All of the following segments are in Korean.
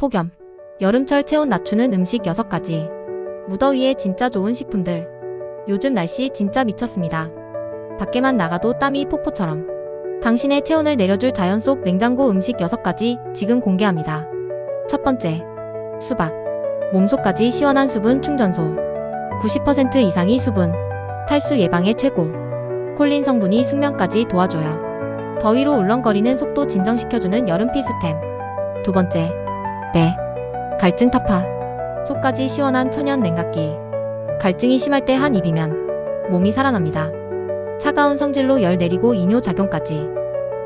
폭염. 여름철 체온 낮추는 음식 6가지. 무더위에 진짜 좋은 식품들. 요즘 날씨 진짜 미쳤습니다. 밖에만 나가도 땀이 폭포처럼. 당신의 체온을 내려줄 자연 속 냉장고 음식 6가지 지금 공개합니다. 첫 번째. 수박. 몸속까지 시원한 수분 충전소. 90% 이상이 수분. 탈수 예방에 최고. 콜린 성분이 숙면까지 도와줘요. 더위로 울렁거리는 속도 진정시켜주는 여름 필수템. 두 번째. 배. 갈증 타파. 속까지 시원한 천연 냉각기. 갈증이 심할 때 한 입이면 몸이 살아납니다. 차가운 성질로 열 내리고 이뇨 작용까지.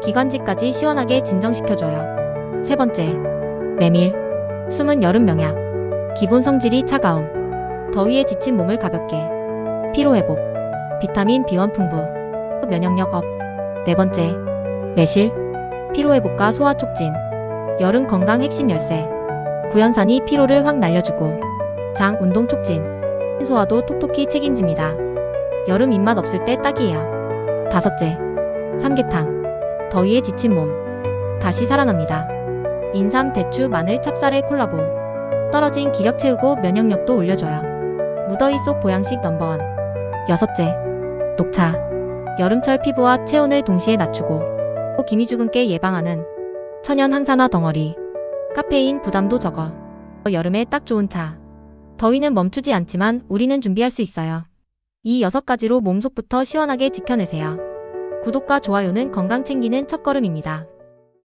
기관지까지 시원하게 진정시켜줘요. 세 번째. 메밀. 숨은 여름 명약. 기본 성질이 차가움. 더위에 지친 몸을 가볍게. 피로 회복. 비타민 B1 풍부. 면역력 업. 네 번째. 매실. 피로 회복과 소화 촉진. 여름 건강 핵심 열쇠. 구연산이 피로를 확 날려주고. 장 운동 촉진. 소화도 톡톡히 책임집니다. 여름 입맛 없을 때 딱이에요. 다섯째. 삼계탕. 더위에 지친 몸. 다시 살아납니다. 인삼, 대추, 마늘, 찹쌀의 콜라보. 떨어진 기력 채우고 면역력도 올려줘요. 무더위 속 보양식 넘버원. 여섯째. 녹차. 여름철 피부와 체온을 동시에 낮추고 기미 주근깨 예방하는 천연 항산화 덩어리. 카페인 부담도 적어. 여름에 딱 좋은 차. 더위는 멈추지 않지만 우리는 준비할 수 있어요. 이 여섯 가지로 몸속부터 시원하게 지켜내세요. 구독과 좋아요는 건강 챙기는 첫걸음입니다.